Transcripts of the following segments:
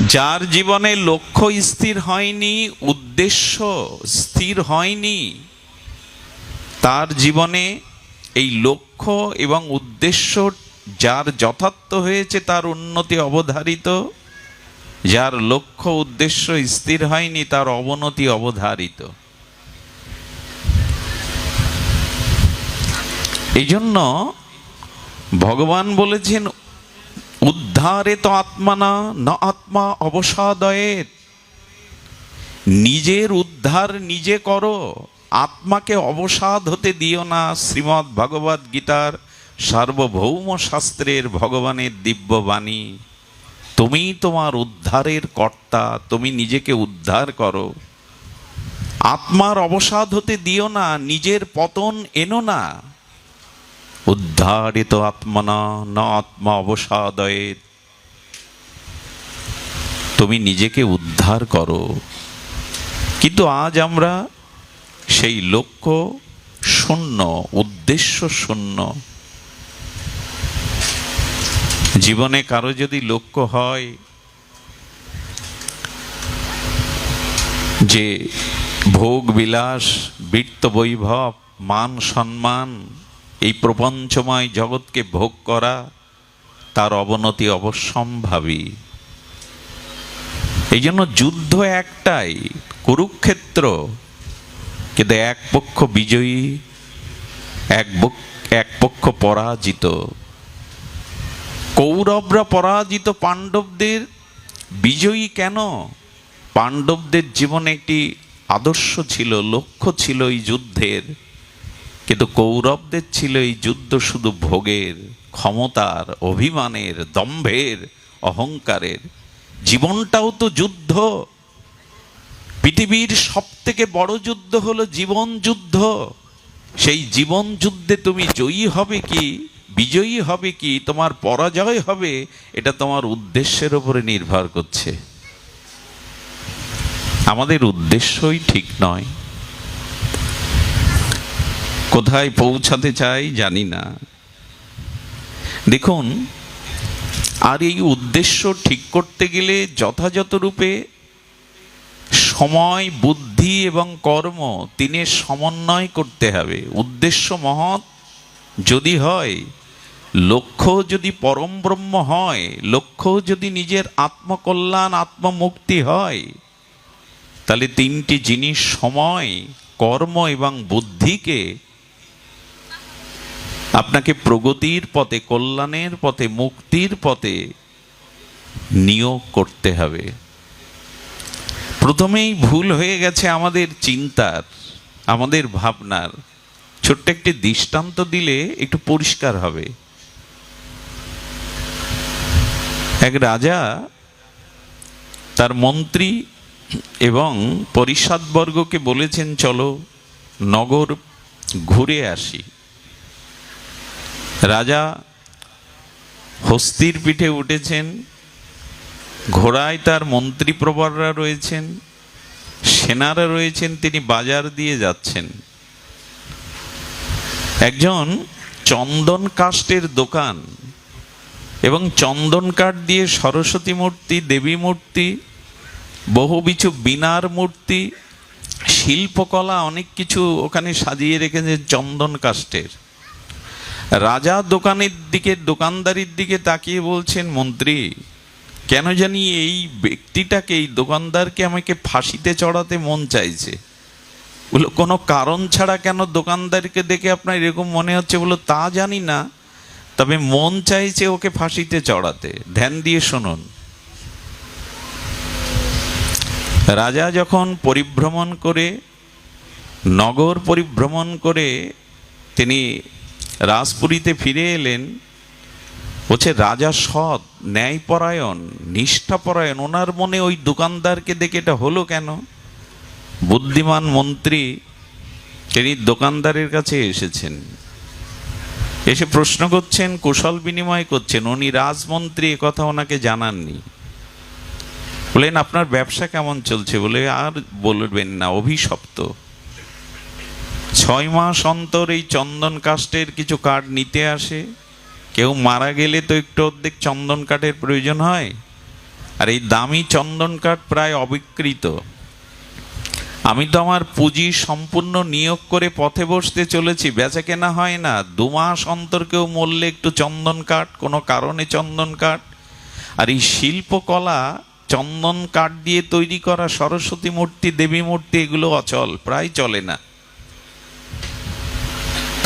যার জীবনে লক্ষ্য স্থির হয়নি, উদ্দেশ্য স্থির হয়নি, তার জীবনে এই লক্ষ্য এবং উদ্দেশ্য যার যথার্থ হয়েছে, তার উন্নতি অবধারিত। যার লক্ষ্য, উদ্দেশ্য স্থির হয়নি, তার অবনতি অবধারিত। এই জন্য ভগবান বলেছেন উদ্ধারে তো আত্মা না আত্মা অবসাদয়ের নিজের উদ্ধার নিজে করো, আত্মাকে অবসাদ হতে দিও না শ্রীমৎ ভগবদ গীতার সার্বভৌম শাস্ত্রের ভগবানের দিব্যবাণী তুমি তোমার উদ্ধারের কর্তা, তুমি নিজেকে উদ্ধার করো। আত্মার অবসাদ হতে দিও না, নিজের পতন এনো না। উদ্ধারিত আত্মনা, না আত্মা অবসাদয়ে। তুমি নিজেকে উদ্ধার করো। কিন্তু আজ আমরা সেই লক্ষ্য শূন্য, উদ্দেশ্য শূন্য। জীবনে কারও যদি লক্ষ্য হয় যে ভোগ, বিলাস, বৃত্ত, বৈভব, মান, সম্মান, এই প্রপঞ্চময় জগৎকে ভোগ করা, তার অবনতি অবশ্যম্ভাবী। এই জন্য যুদ্ধ একটাই, কুরুক্ষেত্র। কিন্তু এক পক্ষ বিজয়ী, এক এক পক্ষ পরাজিত। কৌরবরা পরাজিত পাণ্ডবদের, বিজয়ী কেন? পাণ্ডবদের জীবনে একটি আদর্শ ছিল, লক্ষ্য ছিল এই যুদ্ধের। কিন্তু কৌরবদের ছিল এই যুদ্ধ শুধু ভোগের, ক্ষমতার, অভিমানের, দম্ভের, অহংকারের। জীবনটাও তো যুদ্ধ। পৃথিবীর সব থেকে বড় যুদ্ধ হলো জীবন যুদ্ধ। সেই জীবন যুদ্ধে তুমি জয়ী হবে কি, বিজয়ী হবে কি, তোমার পরাজয় হবে, এটা তোমার উদ্দেশ্যের উপরে নির্ভর করছে। আমাদের উদ্দেশ্যই ঠিক নয়। কোথায় পৌঁছাতে চাই জানি না। দেখুন আর এই উদ্দেশ্য ঠিক করতে গেলে যথাযথ রূপে সময়, বুদ্ধি এবং কর্ম তিনি সমন্বয় করতে হবে। উদ্দেশ্য মহৎ যদি হয়, লক্ষ্য যদি পরম ব্রহ্ম হয়, লক্ষ্য যদি নিজের আত্মকল্যাণ, আত্মমুক্তি হয়, তাহলে তিনটি জিনিস সময়, কর্ম এবং বুদ্ধিকে আপনাকে প্রগতির পথে, কল্যাণের পথে, মুক্তির পথে নিয়োগ করতে হবে। প্রথমেই ভুল হয়ে গেছে আমাদের চিন্তার, আমাদের ভাবনার। ছোট্ট একটি দৃষ্টান্ত দিলে একটু পরিষ্কার হবে। এক রাজা তার মন্ত্রী এবং পরিষদবর্গকে বলেছেন, চলো নগর ঘুরে আসি। রাজা হস্তির পিঠে উঠেছেন, ঘোড়ায় তার মন্ত্রী প্রবররা রয়েছেন, সেনারা রয়েছেন, তিনি বাজার দিয়ে যাচ্ছেন। একজন চন্দন কাষ্টের দোকান এবং চন্দন কাঠ দিয়ে সরস্বতী মূর্তি, দেবী মূর্তি, বহু কিছু বিনার মূর্তি, শিল্পকলা অনেক কিছু ওখানে সাজিয়ে রেখেছে চন্দন কাষ্টের রাজা দোকানের দিকে, দোকানদারির দিকে তাকিয়ে বলছেন, মন্ত্রী, কেন জানি এই ব্যক্তিটাকে, এই দোকানদারকে আমাকে ফাঁসিতে চড়াতে মন চাইছে। বলো, কোনো কারণ ছাড়া কেন দোকানদারকে দেখে আপনার এরকম মনে হচ্ছে? বলো, তা জানি না, তবে মন চাইছে ওকে ফাঁসিতে চড়াতে। ধ্যান দিয়ে শুনুন। রাজা যখন পরিভ্রমণ করে, নগর পরিভ্রমণ করে, তিনি রাজপুরীতে ফিরে এলেন, বলছে, রাজা সৎ, ন্যায়পরায়ণ, নিষ্ঠাপরায়ণ, ওনার মনে ওই দোকানদারকে দেখে এটা হলো কেন? বুদ্ধিমান মন্ত্রী তিনি দোকানদারের কাছে এসেছেন। এসে প্রশ্ন করছেন, কুশল বিনিময় করছেন, উনি রাজমন্ত্রী কথা ওনাকে জানাননি। বলেন আপনার ব্যবসা কেমন চলছে? বলে, আর বলবেন না, অভিশপ্ত। ছয় মাস অন্তর এই চন্দন কাষ্টের কিছু কাঠ নিতে আসে। কেউ মারা গেলে তো একটু অর্ধেক চন্দন কাঠের প্রয়োজন হয়। আর এই দামি চন্দন কাঠ প্রায় অবিকৃত। আমি তো আমার পুঁজি সম্পূর্ণ নিয়োগ করে পথে বসতে চলেছি। বেচা কেনা হয় না। দু মাস অন্তর কেউ মরলে একটু চন্দন কাঠ, কোনো কারণে চন্দন কাঠ। আর এই শিল্পকলা, চন্দন কাঠ দিয়ে তৈরি করা সরস্বতী মূর্তি, দেবী মূর্তি, এগুলো অচল, প্রায় চলে না।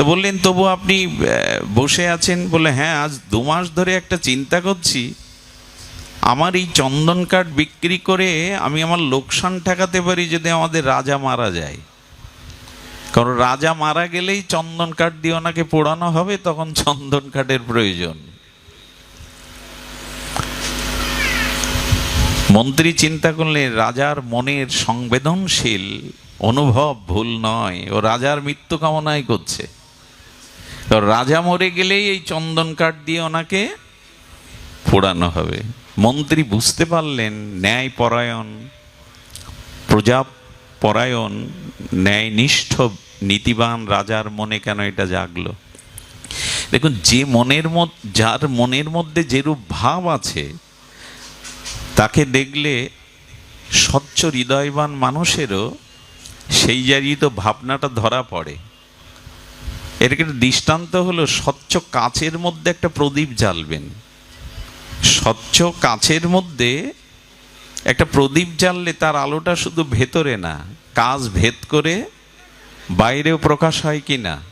তো বললেন, তবু আপনি বসে আছেন? বলে হ্যাঁ আজ দু মাস ধরে একটা চিন্তা করছি। আমার এই চন্দন কাঠ বিক্রি করে আমি আমার লোকসান ঠেকাতে পারি যদি আমাদের রাজা মারা যায়। কারণ রাজা মারা গেলেই চন্দন কাঠ দিয়ে ওনাকে পোড়ানো হবে, তখন চন্দন কাঠের প্রয়োজন। মন্ত্রী চিন্তা করলে রাজার মনের সংবেদনশীল অনুভব ভুল নয়। ও রাজার মৃত্যু কামনাই করছে। তো রাজা মরে গেলেই এই চন্দন কাঠ দিয়ে ওনাকে পোড়ানো হবে। মন্ত্রী বুঝতে পারলেন ন্যায় পরায়ণ প্রজা পরায়ণ ন্যায়নিষ্ঠ, নীতিবান রাজার মনে কেন এটা জাগলো? দেখুন, যে মনের যার মনের মধ্যে যেরূপ ভাব আছে, তাকে দেখলে স্বচ্ছ হৃদয়বান মানুষেরও সেই জায়গায় তো ভাবনাটা ধরা পড়ে। এর একটা দৃষ্টান্ত হলো স্বচ্ছ কাচের মধ্যে একটা প্রদীপ জ্বালবেন। স্বচ্ছ কাচের মধ্যে একটা প্রদীপ জ্বাললে তার আলোটা শুধু ভেতরে না, কাজ ভেদ করে বাইরেও প্রকাশ হয় কি না।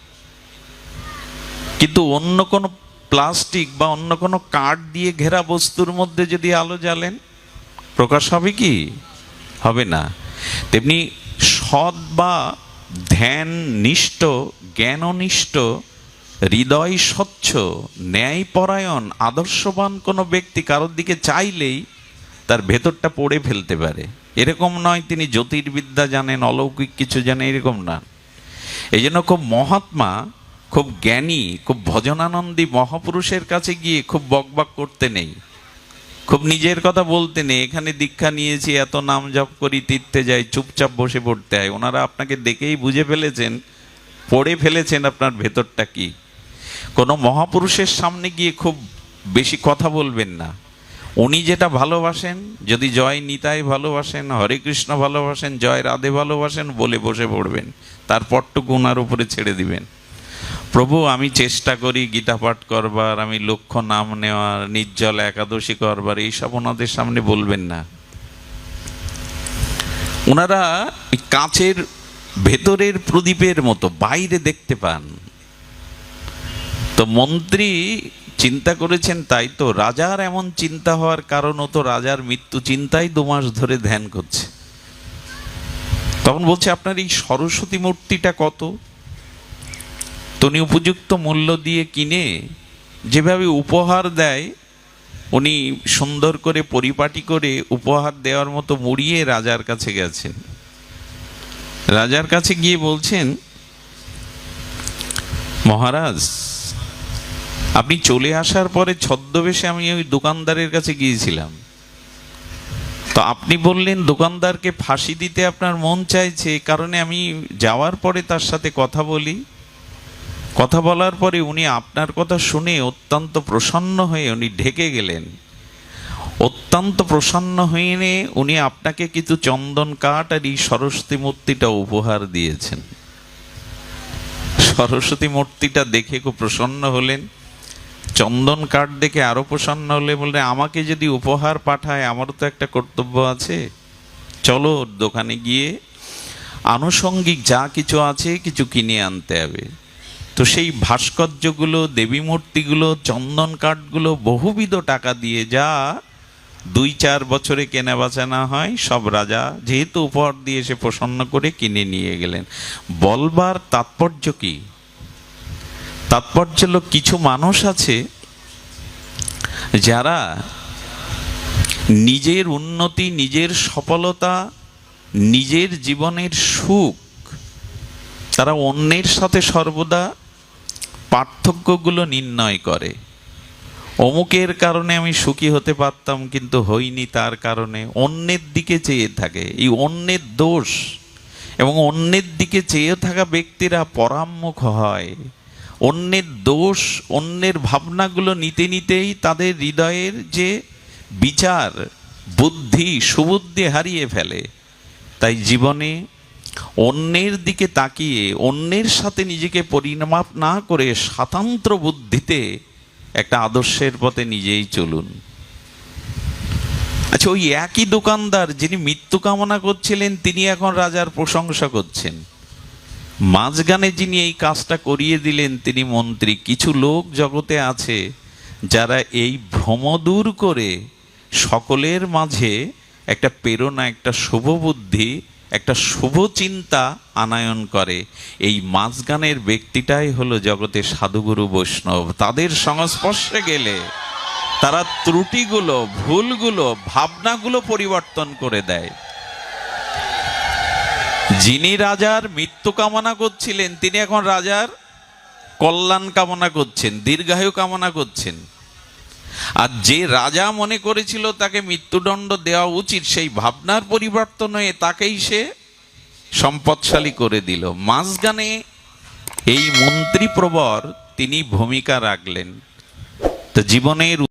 কিন্তু অন্য কোনো প্লাস্টিক বা অন্য কোনো কাঠ দিয়ে ঘেরা বস্তুর মধ্যে যদি আলো জ্বালেন, প্রকাশ হবে কি? হবে না। তেমনি সৎ বা ধ্যান নিষ্ঠ জ্ঞাননিষ্ঠ হৃদয় স্বচ্ছ ন্যায়পরায়ণ, আদর্শবান কোনো ব্যক্তি কারোর দিকে চাইলেই তার ভেতরটা পড়ে ফেলতে পারে। এরকম নয় তিনি জ্যোতির্বিদ্যা জানেন, অলৌকিক কিছু জানেন, এরকম না। এই জন্য খুব মহাত্মা, খুব জ্ঞানী, খুব ভজনানন্দী মহাপুরুষের কাছে গিয়ে খুব বকবক করতে নেই। খুব নিজের কথা বলতে নেই, এখানে দীক্ষা নিয়েছি, এত নাম জপ করি, তীর্থে যাই, চুপচাপ বসে পড়তে হয়। ওনারা আপনাকে দেখেই বুঝে ফেলেছেন, পড়ে ফেলেছেন আপনার ভেতরটা কি। কোনো মহাপুরুষের সামনে গিয়ে খুব বেশি কথা বলবেন না। উনি যেটা ভালোবাসেন, যদি জয় নিতাই ভালোবাসেন, হরে কৃষ্ণ ভালোবাসেন, জয় রাধে ভালোবাসেন, বলে বসে পড়বেন। তারপরটুকু ওনার উপরে ছেড়ে দিবেন। প্রভু, আমি চেষ্টা করি গীতা পাঠ করবার, আমি লক্ষ্য নাম নেওয়ার, নির্জল একাদশী করবার, এইসব ওনাদের সামনে বলবেন না। ওনারা কাঁচের ভেতরের প্রদীপের মতো বাইরে দেখতে পান। তো মন্ত্রী চিন্তা করেছেন, তাই তো রাজার এমন চিন্তা হওয়ার কারণ তো রাজার মৃত্যু চিন্তাই দু মাস ধরে ধ্যান করছে। তখন বলছে, আপনার এই সরস্বতী মূর্তিটা কত? তো উনি উপযুক্ত মূল্য দিয়ে কিনে যেভাবে উপহার দেয়, উনি সুন্দর করে পরিপাটি করে উপহার দেওয়ার মতো মুড়িয়ে রাজার কাছে গেছেন। রাজার কাছে গিয়ে বলছেন, মহারাজ, আপনি চলে আসার পরে ছদ্মবেশে আমি ওই দোকানদারের কাছে গিয়েছিলাম। তো আপনি বললেন, দোকানদারকে ফাঁসি দিতে আপনার মন চাইছে কারণে আমি যাওয়ার পরে তার সাথে কথা বলি। কথা বলার পরে উনি আপনার কথা শুনে অত্যন্ত প্রসন্ন হয়ে উনি ঢেকে গেলেন। অত্যন্ত প্রসন্ন হয়ে উনি আপনাকে কিছু চন্দন কাঠ আর এই সরস্বতী মূর্তিটা উপহার দিয়েছেন। সরস্বতী মূর্তিটা দেখে খুব প্রসন্ন হলেন। চন্দন কাঠ দেখে আরও প্রসন্ন হলে বললেন, আমাকে যদি উপহার পাঠায়, আমারও তো একটা কর্তব্য আছে। চলো দোকানে গিয়ে আনুষঙ্গিক যা কিছু আছে, কিছু কিনে আনতে হবে। তো সেই ভাস্কর্যগুলো, দেবী মূর্তিগুলো, চন্দন কাঠগুলো বহুবিধ টাকা দিয়ে যা দুই চার বছরে কেনা বেচানা হয়, সব রাজা যেহেতু উপহার দিয়ে সে প্রসন্ন করে কিনে নিয়ে গেলেন। বলবার তাৎপর্য কি? তাৎপর্য হলো কিছু মানুষ আছে যারা নিজের উন্নতি, নিজের সফলতা, নিজের জীবনের সুখ, তারা অন্যের সাথে সর্বদা পার্থক্যগুলো নির্ণয় করে। অমুকের কারণে আমি সুখী হতে পারতাম, কিন্তু হইনি তার কারণে। অন্যের দিকে চেয়ে থাকে, এই অন্যের দোষ। এবং অন্যের দিকে চেয়ে থাকা ব্যক্তিরা পরাম্মুখ হয়। অন্যের দোষ, অন্যের ভাবনাগুলো নিতে নিতেই তাদের হৃদয়ের যে বিচার, বুদ্ধি, সুবুদ্ধি হারিয়ে ফেলে। তাই জীবনে অন্যের দিকে তাকিয়ে, অন্যের সাথে নিজেকে পরিমাপ না করে স্বাতন্ত্র বুদ্ধিতে একটা আদর্শের পথে নিজেই চলুন। আচ্ছা ওই একই দোকানদার যিনি মৃত্যু কামনা করছিলেন, তিনি এখন রাজার প্রশংসা করছেন। মাঝখানে যিনি এই কাজটা করিয়ে দিলেন, তিনি মন্ত্রী। কিছু লোক জগতে আছে যারা এই ভ্রম দূর করে সকলের মাঝে একটা প্রেরণা, একটা শুভ বুদ্ধি একটা শুভ চিন্তা আনায়ন করে। এই মাঝগানের ব্যক্তিটাই হলো জগতে সাধুগুরু বৈষ্ণব। তাদের সংস্পর্শে গেলে তারা ত্রুটিগুলো, ভুলগুলো, ভাবনাগুলো পরিবর্তন করে দেয়। যিনি রাজার মৃত্যু কামনা করছিলেন, তিনি এখন রাজার কল্যাণ কামনা করছেন, দীর্ঘায়ু কামনা করছেন। আর যে রাজা মনে করেছিল তাকে মৃত্যুদণ্ড দেওয়া উচিত, সেই ভাবনার পরিবর্তন হয়ে তাকেই সে সম্পদশালী করে দিল। মাঝখানে এই মন্ত্রী প্রবর তিনি ভূমিকা রাখলেন। তো জীবনের